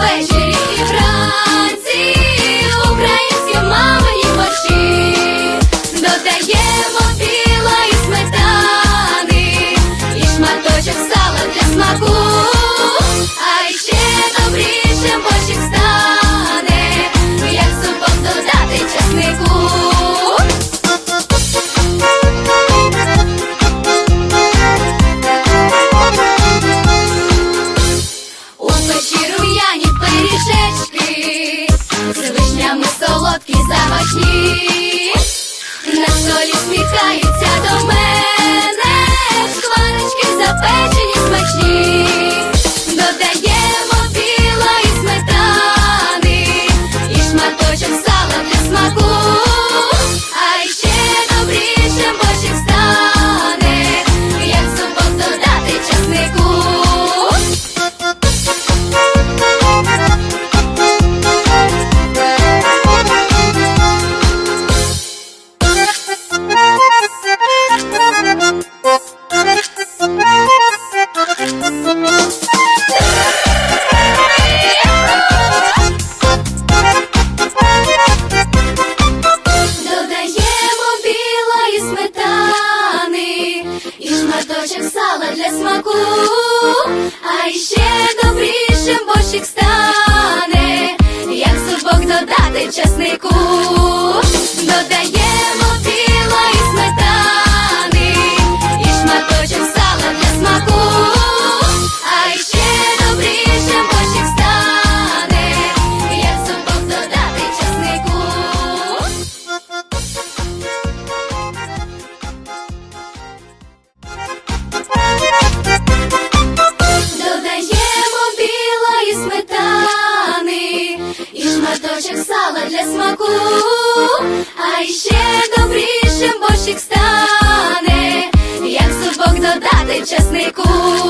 Sete солодкі запашні. шматочок сала для смаку, а ще добрішим борщик стане, як зубок додати часнику, додає. бочок сала для смаку, а ще добрішим бочик стане, як зубок додати часнику.